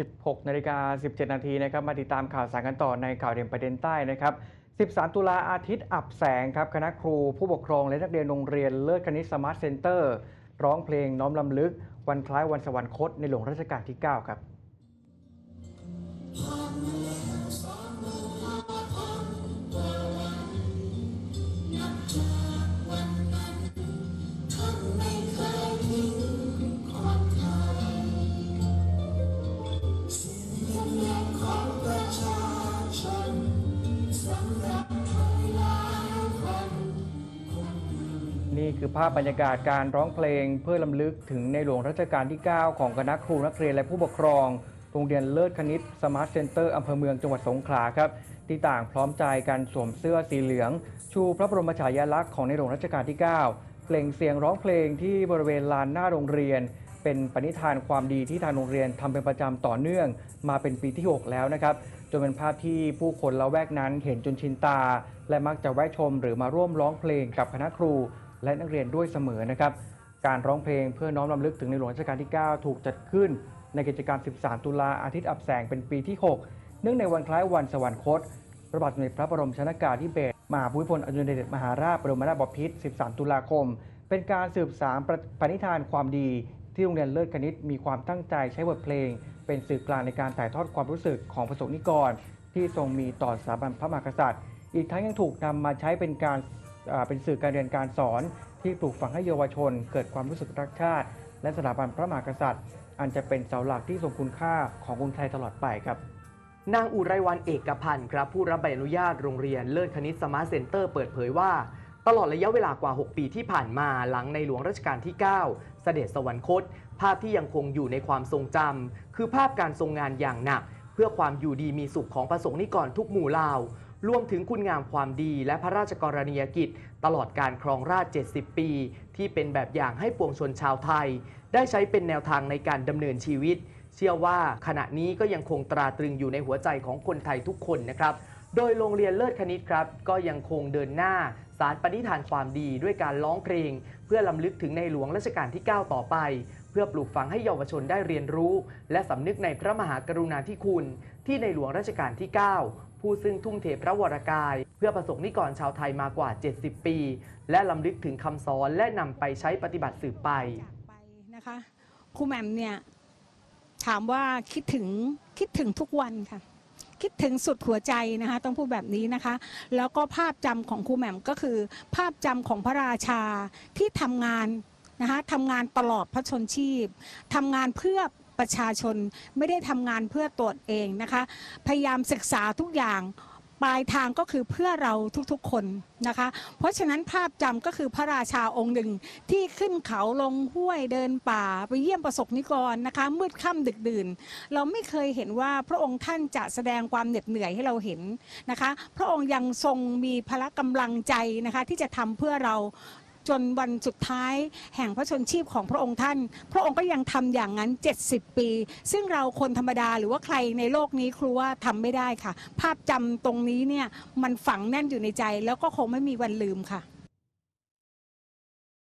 16นาฬิกา17 นาทีนะครับมาติดตามข่าวสารกันต่อในข่าวเด่นประเด็นใต้นะครับ 13 ตุลาอาทิตย์อับแสงครับคณะครูผู้ปกครองและนักเรียนโรงเรียนเลิศคณิตสมาร์ทเซ็นเตอร์ ร้องเพลงน้อมลำลึก วันคล้ายวันสวรรคตในหลวงรัชกาลที่ 9 ครับ นี่คือภาพบรรยากาศการร้องเพลงเพื่อลำลึกถึงในหลวงรัชกาลที่ 9 ของคณะครูนักเรียนและผู้ปกครอง โรงเรียนเลิศคณิตสมาร์ทเซ็นเตอร์อำเภอเมืองจังหวัดสงขลาครับ ที่ต่างพร้อมใจกันสวมเสื้อสีเหลือง ชูพระบรมฉายาลักษณ์ของในหลวงรัชกาลที่ 9 เปล่งเสียงร้องเพลงที่บริเวณลานหน้าโรงเรียน เป็นปณิธานความดีที่ทางโรงเรียนทำเป็นประจำต่อเนื่อง มาเป็นปีที่ 6 แล้วนะครับจนเป็นภาพที่ผู้คนละแวกนั้นเห็นจนชินตา และมักจะแวะชมหรือมาร่วมร้องเพลงกับคณะครู และนักเรียนด้วยเสมอนะครับ การร้องเพลงเพื่อน้อมรำลึกถึงในหลวงรัชกาลที่ 9 ถูกจัดขึ้น ในกิจกรรม 13 ตุลาอาทิตย์อับแสงเป็นปีที่ 6 เนื่องในวันคล้ายวันสวรรคตพระบาทสมเด็จพระบรมชนกาธิเบศรมหาภูมิพลอดุลยเดชมหาราชบรมนาถบพิตร 13 ตุลาคม เป็นการสืบสารประปณิธานความดี ที่โรงเรียนเลิศคณิตมีความตั้งใจใช้บทเพลง เป็นสื่อกลางในการถ่ายทอดความรู้สึกของประสบนิกร ที่ทรงมีต่อสถาบันพระมหากษัตริย์ อีกทั้งยังถูกนำมาใช้เป็นการ เป็นสื่อการเรียนการสอนที่ปลูกฝังให้เยาวชน เกิดความรู้สึกรักชาติ และสถาบันพระมหากษัตริย์ อันจะเป็นเสาหลักที่ทรงคุณค่าของคนไทยตลอดไปครับนางอุไรวันเอกพันธ์ครับผู้รับใบอนุญาตโรงเรียนเลิศคณิตสมาร์ทเซ็นเตอร์เปิดเผยว่า ตลอดระยะเวลากว่า 6 ปีที่ผ่านมาหลังในหลวงรัชกาลที่ 9 เสด็จสวรรคต ภาพที่ยังคงอยู่ในความทรงจำคือภาพการทรงงานอย่างหนัก เพื่อความอยู่ดีมีสุขของประสงค์นิกรทุกหมู่เหล่า รวมถึงคุณงามความดีและพระราชกรณียกิจ ตลอดการครองราช 70 ปี ที่เป็นแบบอย่างให้ปวงชนชาวไทย ได้ใช้เป็นแนวทางในการดำเนินชีวิต เชื่อว่าขณะนี้ก็ยังคงตราตรึงอยู่ในหัวใจของคนไทยทุกคนนะครับโดยโรงเรียนเลิศคณิตครับ ก็ยังคงเดินหน้า สารปณิธานความดีด้วยการร้องเพลง เพื่อลำลึกถึงในหลวงรัชกาลที่ 9 ต่อไป เพื่อปลูกฝังให้เยาวชนได้เรียนรู้ และสำนึกในพระมหากรุณาธิคุณ ที่ในหลวงรัชกาลที่ 9 ผู้ซึ่งทุ่มเทพระวรากาย เพื่อประสงค์นิกรชาวไทยมากว่า 70 ปี และลำลึกถึงคำสอนและนำไปใช้ปฏิบัติสืบไปไปนะคะครูแหม่มเนี่ยถามว่าคิดถึงคิดถึงทุกวันค่ะ คิดถึงสุดหัวใจนะคะ ต้องพูดแบบนี้นะคะ แล้วก็ภาพจำของครูแหม่มก็คือ ภาพจำของพระราชาที่ทำงาน นะคะทำงานตลอดพระชนชีพทำงานเพื่อประชาชนไม่ได้ทำงานเพื่อตรวเองนะคะ พยายามศึกษาทุกอย่างปลายทางก็คือเพื่อเราทุกๆคนนะคะ เพราะฉะนั้นภาพจำก็คือพระราชาองค์หนึ่งที่ขึ้นเขาลงห้วยเดินป่าไปเยี่ยมประสบนิกรนะคะ มืดค่ำดึกดื่น เราไม่เคยเห็นว่าพระองค์ท่านจะแสดงความเหน็ดเหนื่อยให้เราเห็นนะคะ พระองค์ยังทรงมีพละกำลังใจนะคะที่จะทำเพื่อเรา จนวันสุดท้ายแห่งพระชนชีพของพระองค์ท่าน พระองค์ก็ยังทำอย่างนั้น 70 ปี ซึ่งเราคนธรรมดาหรือว่าใครในโลกนี้ครูว่าทำไม่ได้ค่ะ ภาพจำตรงนี้เนี่ยมันฝังแน่นอยู่ในใจแล้วก็คงไม่มีวันลืมค่ะ